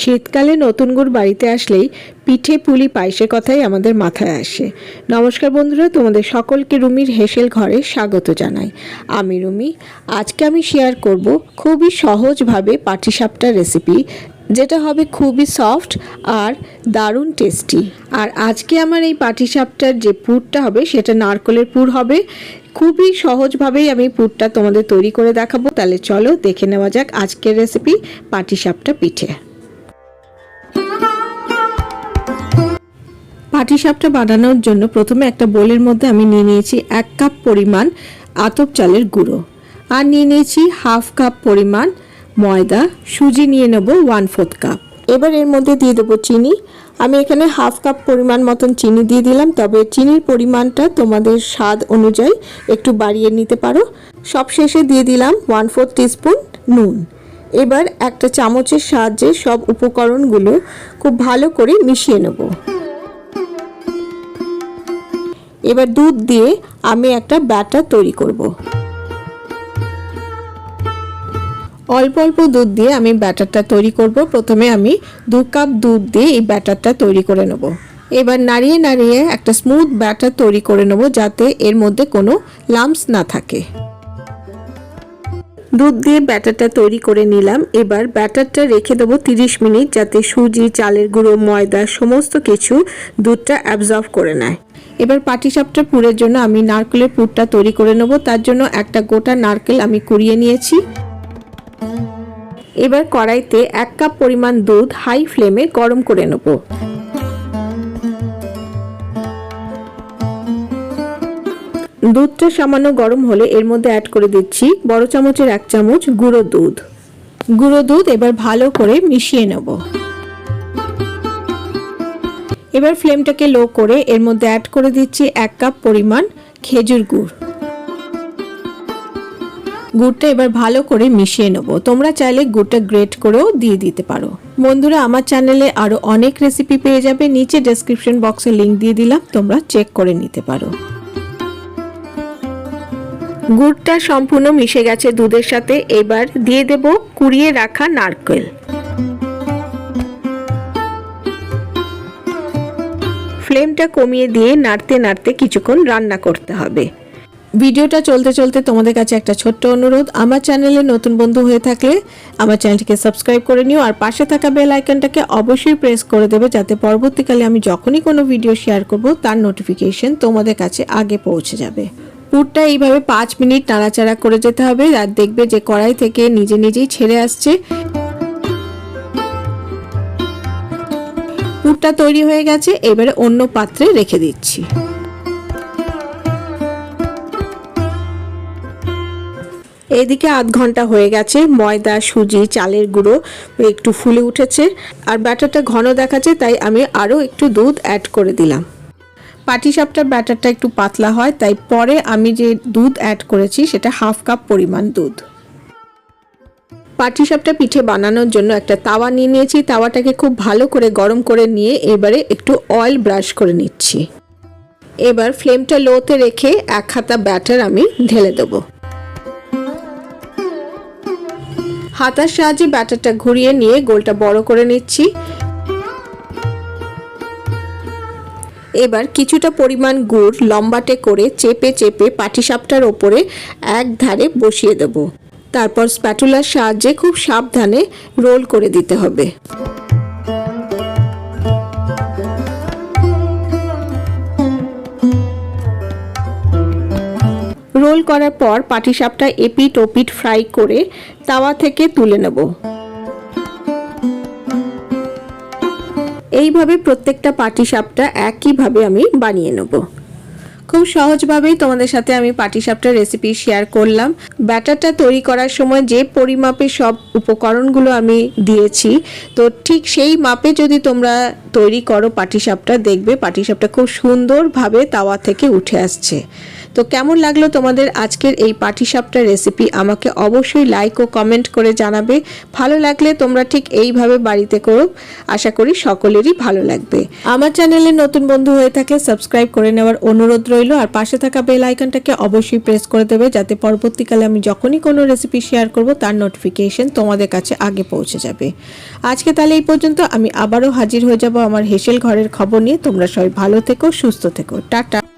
শীতকালে নতুন গুড় বাড়িতে আসলেই পিঠে পুলি পায়েসের কথাই আমাদের মাথায় আসে। নমস্কার বন্ধুরা, তোমাদের সকলকে রুমির হেসেল ঘরে স্বাগত জানাই। আমি রুমি, আজকে আমি শেয়ার করব খুবই সহজভাবে পাটিসাপটার রেসিপি যেটা হবে খুবই সফট আর দারুণ টেস্টি আর আজকে আমার এই পাটিসাপটার যে পুরটা হবে, সেটা নারকলের পুর হবে। খুবই সহজভাবেই আমি পুরটা তোমাদের তৈরি করে দেখাবো। তাহলে চলো দেখে নেওয়া যাক আজকের রেসিপি পাটিসাপটা পিঠে। পাটিসাপটা বানানোর জন্য প্রথমে একটা বোলের মধ্যে আমি নিয়ে নিয়েছি এক কাপ পরিমাণ আতপ চালের গুঁড়ো। আর নিয়ে নিয়েছি হাফ কাপ পরিমাণ ময়দা। সুজি নিয়ে নেব ওয়ান ফোর্থ কাপ। এবার এর মধ্যে দিয়ে দেবো চিনি। আমি এখানে হাফ কাপ পরিমাণ মতন চিনি দিয়ে দিলাম, তবে চিনির পরিমাণটা তোমাদের স্বাদ অনুযায়ী একটু বাড়িয়ে নিতে পারো। সব শেষে দিয়ে দিলাম ওয়ান ফোর্থ টিস্পুন নুন। এবার একটা চামচের সাহায্যে সব উপকরণগুলো খুব ভালো করে মিশিয়ে নেব। এবার দুধ দিয়ে আমি একটা ব্যাটার তৈরি করব। অল্প অল্প দুধ দিয়ে আমি ব্যাটারটা তৈরি করব। প্রথমে আমি দু কাপ দুধ দিয়ে এই ব্যাটারটা তৈরি করে নেব। এবার নাড়িয়ে নাড়িয়ে একটা স্মুথ ব্যাটার তৈরি করে নেব যাতে এর মধ্যে কোনো লাম্পস না থাকে। দুধ দিয়ে ব্যাটারটা তৈরি করে নিলাম। এবার ব্যাটারটা রেখে দেবো তিরিশ মিনিট যাতে সুজি, চালের গুঁড়ো, ময়দা, সমস্ত কিছু দুধটা অ্যাবজর্ব করে নেয়। এবার পাটিসাপটা পুরের জন্য আমি নারকেলের পুরটা তৈরি করে নেব। তার জন্য একটা গোটা নারকেল আমি কুড়িয়ে নিয়েছি। এবার কড়াইতে এক কাপ পরিমাণ দুধ হাই ফ্লেমে গরম করে নেব। দুধটা সামান্য গরম হলে এর মধ্যে অ্যাড করে দিচ্ছি বড় চামচের এক চামচ গুঁড়ো দুধ। গুঁড়ো দুধ এবার ভালো করে মিশিয়ে নেব। এবার ফ্লেমটাকে লো করে এর মধ্যে অ্যাড করে দিচ্ছি এক কাপ পরিমাণ খেজুর গুড়। গুড়টা এবার ভালো করে মিশিয়ে নেব। তোমরা চাইলে গুড়টা গ্রেট করেও দিয়ে দিতে পারো। বন্ধুরা, আমার চ্যানেলে আরও অনেক রেসিপি পেয়ে যাবে। নিচে ডেসক্রিপশন বক্সে লিংক দিয়ে দিলাম, তোমরা চেক করে নিতে পারো। গুড়টা সম্পূর্ণ মিশে গেছে দুধের সাথে। এবার দিয়ে দেব কুড়িয়ে রাখা নারকেল। ফ্লেমটা কমিয়ে দিয়ে নাড়তে নাড়তে কিছুক্ষণ রান্না করতে হবে। ভিডিওটা চলতে চলতে তোমাদের কাছে একটা ছোট্ট অনুরোধ। আমার চ্যানেলে নতুন বন্ধু হয়ে থাকলে আমার চ্যানেলটিকে সাবস্ক্রাইব করে নিও আর পাশে থাকা বেল আইকনটাকে অবশ্যই প্রেস করে দেবে যাতে পরবর্তীকালে আমি যখনই কোনো ভিডিও শেয়ার করব, তার নোটিফিকেশন তোমাদের কাছে আগে পৌঁছে যাবে। পুরটা এইভাবে পাঁচ মিনিট নাড়াচাড়া করে যেতে হবে আর দেখবে যে কড়াই থেকে নিজে নিজেই ছেড়ে আসছে। পুরটা তৈরি হয়ে গেছে, এবারে অন্য পাত্রে রেখে দিচ্ছি। এদিকে আধ ঘণ্টা হয়ে গেছে, ময়দা, সুজি, চালের গুঁড়ো একটু ফুলে উঠেছে, আর ব্যাটারটা ঘন দেখাচ্ছে, তাই আমি আরও একটু দুধ অ্যাড করে দিলাম। পাটিসাপটার ব্যাটারটা একটু পাতলা হয়, তাই পরে আমি যে দুধ অ্যাড করেছি, সেটা হাফ কাপ পরিমাণ দুধ। পাটিসাপটা পিঠে বানানোর জন্য একটা তাওয়া নিয়ে নিয়েছি। তাওয়াটাকে খুব ভালো করে গরম করে নিয়ে এবারে একটু অয়েল ব্রাশ করে নিচ্ছি। এবার ফ্লেমটা লোতে রেখে এক হাতা ব্যাটার আমি ঢেলে দেবো। হাতার সাহায্যে ব্যাটারটা ঘুরিয়ে নিয়ে গোলটা বড় করে নিচ্ছি। এবার কিছুটা পরিমাণ গুড় লম্বাটে করে চেপে চেপে পাটিসাপটার ওপরে এক ধারে বসিয়ে দেব। তারপর স্প্যাটুলার সাহায্যে খুব সাবধানে রোল করে দিতে হবে। রোল করার পর পাটিসাপটা এপিট ওপিট ফ্রাই করে তাওয়া থেকে তুলে নেব। এইভাবে প্রত্যেকটা পাটিসাপটা একইভাবে আমি বানিয়ে নেব। খুব সহজভাবেই তোমাদের সাথে আমি পাটিসাপটার রেসিপি শেয়ার করলাম। ব্যাটারটা তৈরি করার সময় যে পরিমাপে সব উপকরণগুলো আমি দিয়েছি, তো ঠিক সেই মাপে যদি তোমরা তৈরি করো পাটিসাপটা, দেখবে পাটিসাপটা খুব সুন্দরভাবে তাওয়া থেকে উঠে আসছে। তো কেমন লাগল তোমাদের আজকের এই পাটিসাপটা রেসিপি আমাকে অবশ্যই লাইক ও কমেন্ট করে জানাবে। ভালো লাগলে তোমরা ঠিক এইভাবে বাড়িতে করো। আশা করি সকলেরই ভালো লাগবে। আমার চ্যানেলে নতুন বন্ধু হয়ে থাকলে সাবস্ক্রাইব করে নেওয়ার অনুরোধ রইল। আর পাশে থাকা বেল আইকনটাকে অবশ্যই প্রেস করে দেবে যাতে পরবর্তীকালে আমি যখনই কোনো রেসিপি শেয়ার করব, তার নোটিফিকেশন তোমাদের কাছে আগে পৌঁছে যাবে। আজকে তাহলে এই পর্যন্ত। আমি আবারও হাজির হয়ে যাব আমার হেসেল ঘরের খবর নিয়ে। তোমরা সবাই ভালো থেকো, সুস্থ থেকো। টাটা।